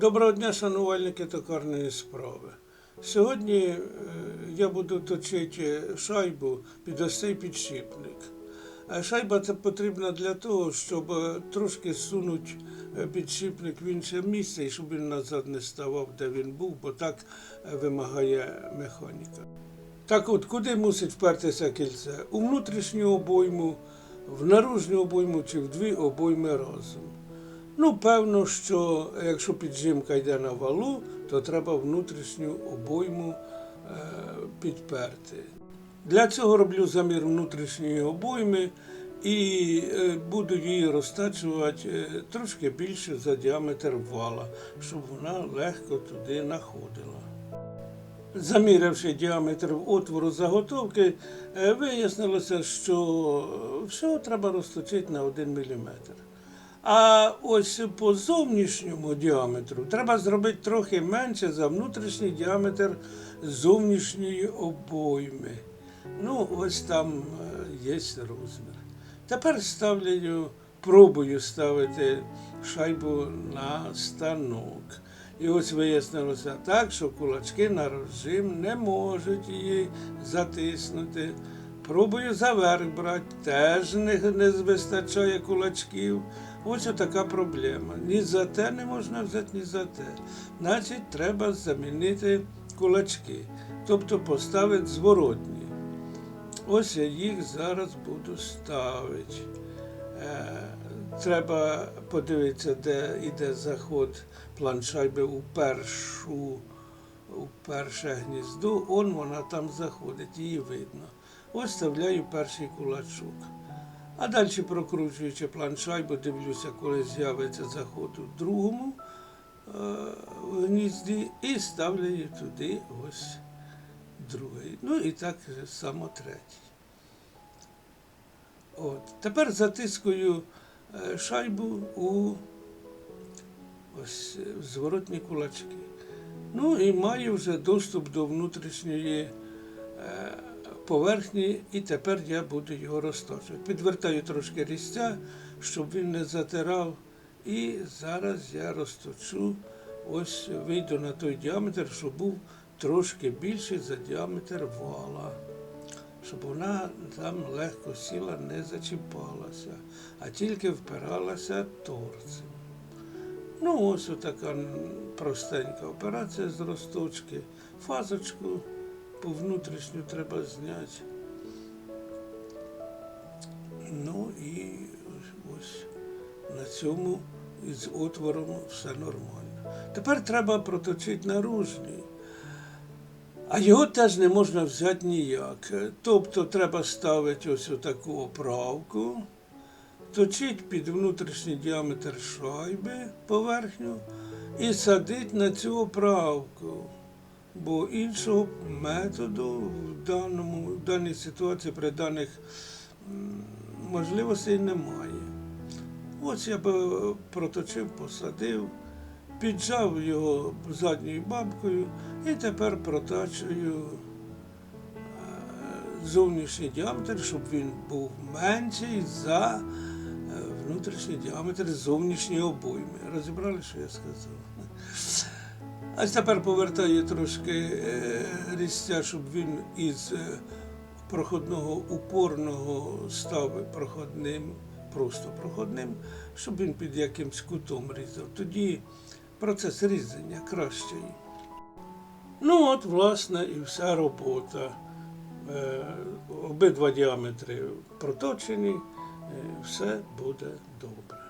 Доброго дня, шанувальники токарної справи. Сьогодні е, я буду точити шайбу під ось цей підшипник. Шайба це потрібна для того, щоб е, трошки сунути е, підшипник в інше місце і щоб він назад не ставав, де він був, бо так вимагає механіка. Так от, куди мусить впертися кільце? У внутрішню обойму, в наружню обойму чи в дві обойми разом. Ну, певно, що якщо піджимка йде на валу, то треба внутрішню обойму е, підперти. Для цього роблю замір внутрішньої обойми і е, буду її розтачувати е, трошки більше за діаметр вала, щоб вона легко туди находила. Замірявши діаметр отвору заготовки, вияснилося, що всього треба розточити на 1 мм. А ось по зовнішньому діаметру треба зробити трохи менше за внутрішній діаметр зовнішньої обойми. Ну, ось там е, є розмір. Тепер ставлю, пробую ставити шайбу на станок. І ось вияснилося так, що кулачки на розжим не можуть її затиснути. Пробую заверх брати, теж не, не вистачає кулачків. Ось така проблема. Ні за те не можна взяти, ні за те. Значить, треба замінити кулачки, тобто поставити зворотні. Ось я їх зараз буду ставити. Е, треба подивитися, де йде заход планшайби у першу, у перше гніздо. Он вона там заходить, її видно. Ось вставляю перший кулачок. А далі прокручуючи планшайбу, дивлюся, коли з'явиться заход у другому е, гнізді, і ставлю туди ось другий. Ну і так само третій. От. Тепер затискую е, шайбу у ось зворотні кулачки. Ну і маю вже доступ до внутрішньої е, поверхні, і тепер я буду його розточувати. Підвертаю трошки різця, щоб він не затирав. І зараз я розточу, ось вийду на той діаметр, щоб був трошки більший за діаметр вала. Щоб вона там легко сіла, не зачіпалася, а тільки впиралася торцем. Ну, ось така простенька операція з розточки. Фазочку по внутрішню треба зняти. Ну і ось на цьому із отвором все нормально. Тепер треба проточити наружний. А його теж не можна взяти ніяк. Тобто треба ставити ось таку оправку, точить під внутрішній діаметр шайби поверхню і садить на цю оправку. Бо іншого методу в, даному, в даній ситуації при даних можливостей немає. Ось я би проточив, посадив, піджав його задньою бабкою і тепер протачую е, зовнішній діаметр, щоб він був менший за е, внутрішній діаметр зовнішньої обойми. Розібрали, що я сказав? А тепер повертаю трошки е, різця, щоб він із е, проходного упорного став проходним, просто проходним, щоб він під якимсь кутом різав. Тоді процес різання кращий. Ну от, власне, і вся робота. Е, Обидва діаметри проточені, все буде добре.